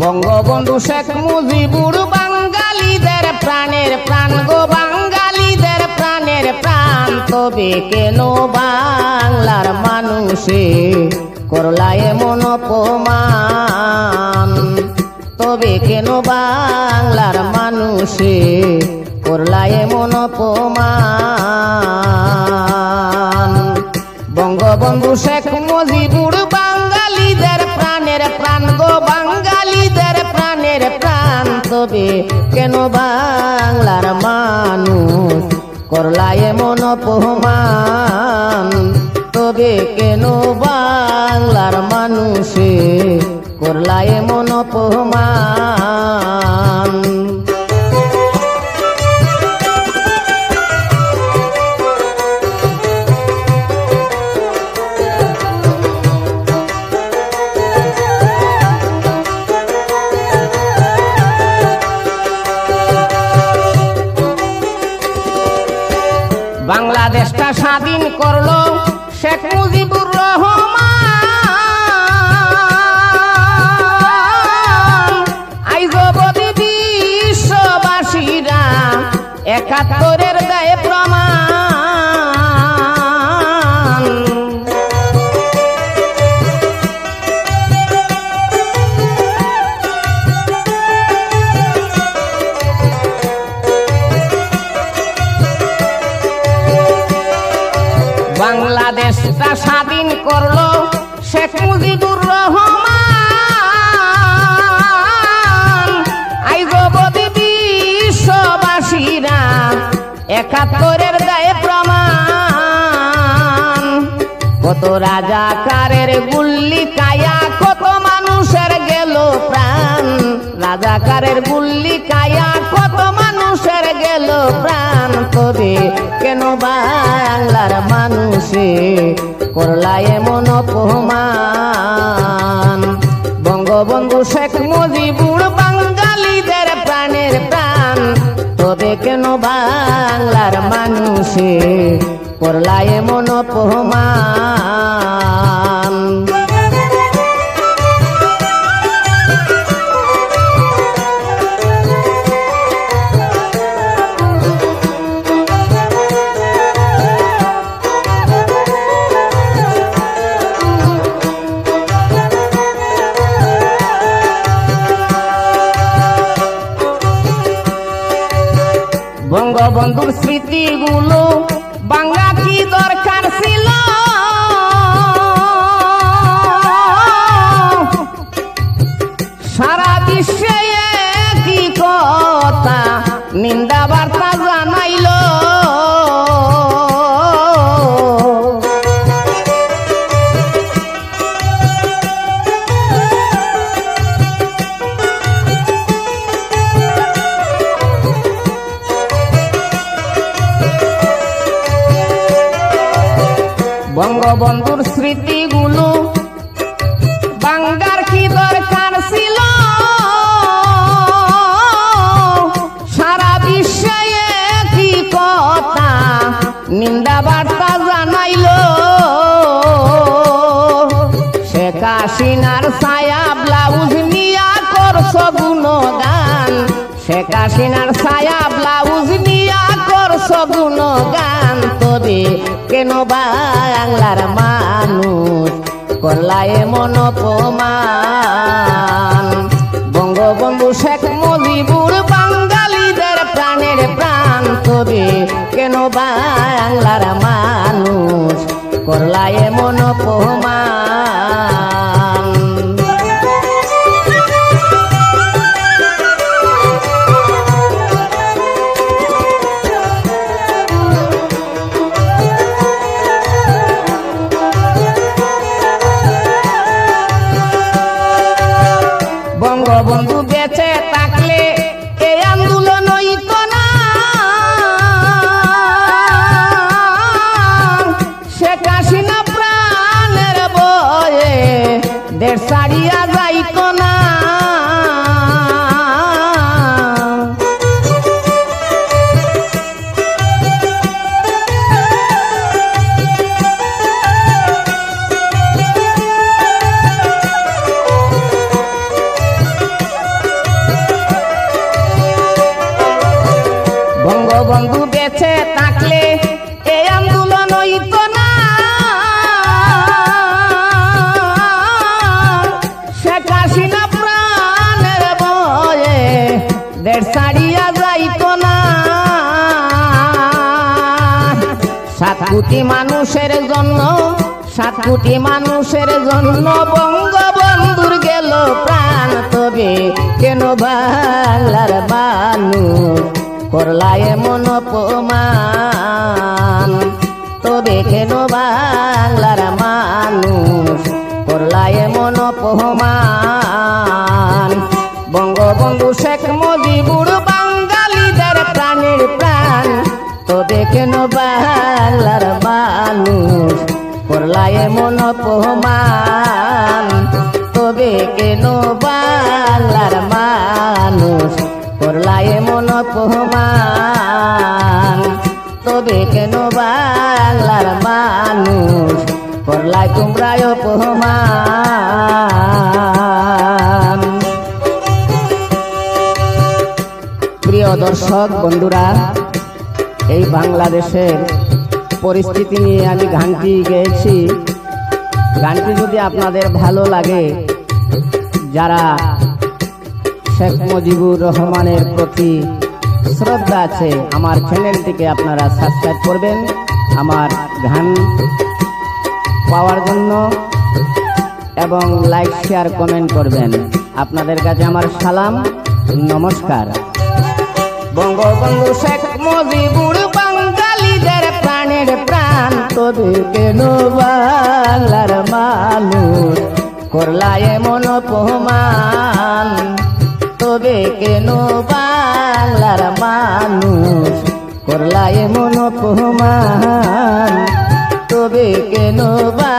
বঙ্গবন্ধু শেখ মুজিবুর বাঙালিদের প্রাণের প্রাণ গো, বাঙালিদের প্রাণের প্রাণ। তবে কেন বাংলার মানুষে করলা এমন অপমান? তবে কেন বাংলার মানুষে করলা এমন অপমান? বঙ্গবন্ধু শেখ মুজিবুর তবে কেন বাংলার মানুষ করলায় মন অপমান? তবে কেন বাংলার করল শেখ মুজিবুর রহমান। বাংলাদেশটা স্বাধীন করল শেখ মুজিবুর রহমান আইজবদি বিশ্ববাসীরা, একাত্তরের দেয় প্রমাণ। কত রাজাকারের গুল্লি কায়া, কত মানুষের গেল প্রাণ। রাজাকারের গুল্লি কায়া, কত মানুষের গেল প্রাণ। তবে কেন বাংলার মানুষে করলা এমন অপমান? বঙ্গবন্ধু শেখ মুজিবুর বাঙালিদের প্রাণের প্রাণ। তবে কেন বাংলার মানুষে করলা এমন অপমান? বঙ্গবন্ধুর স্মৃতিগুলো বাংলা কি দরকার ছিল? সারা বিশ্বে কি কথা নিন্দা বার্তা বঙ্গবন্ধুর স্মৃতিগুলো বাংলার কি দরকার ছিল? সারা বিশ্বে কি কথা, নিন্দা বার্তা জানাইল। শেখ হাসিনার ছায়া ব্লাউজ নিয়া করছ গুণগান। শেখ হাসিনার ছায়া ব্লাউজ গুণগান তবে কেন বাংলার মানুষ? করলা মন প্রমাণ বঙ্গবন্ধু শেখ মুজিবুর বাঙালিদের প্রাণের প্রাণ তবে কেন বাংলার বন্ধু বেছে থাকলে এই আন্দোলন হইত না। শেখ হাসিনা প্রাণের বয়ে, দেড় সারিয়া যাইত না। সাত কোটি মানুষের জন্য, সাত কোটি মানুষের জন্য বঙ্গবন্ধুর গেল প্রাণ। তবে কেন বাংলার মানুষ করলা এমন অপমান। তবে কেন বাংলার মানুষ করলা এমন অপমান। বঙ্গবন্ধু শেখ মুজিবুর বাঙালিদের প্রাণের প্রাণ। তবে কেন বাংলার মানুষ করলা এমন অপমান। তবে কেন বাংলার মানুষ করলা এমন অপমান। তবে কেন বাংলার মানুষ? করলাই তোমরা অপমান। প্রিয় দর্শক, বন্ধুরা, এই বাংলাদেশের পরিস্থিতি নিয়ে আমি গানটি গেয়েছি। গানটি যদি আপনাদের ভালো লাগে, যারা শেখ মুজিবুর রহমানের প্রতি শ্রদ্ধা আছে। আমার চ্যানেলটিকে আপনারা সাবস্ক্রাইব করবেন। আমার গান পাওয়ার জন্য এবং লাইক শেয়ার কমেন্ট করবেন। আপনাদের কাছে আমার সালাম। নমস্কার। বঙ্গবন্ধু শেখ মুজিবুর বাঙালিদের প্রাণের প্রাণ। তবে কেন মানুষ করলা এমন অপমান। তবে কেন এমন অপমান। তবে কেন বাংলার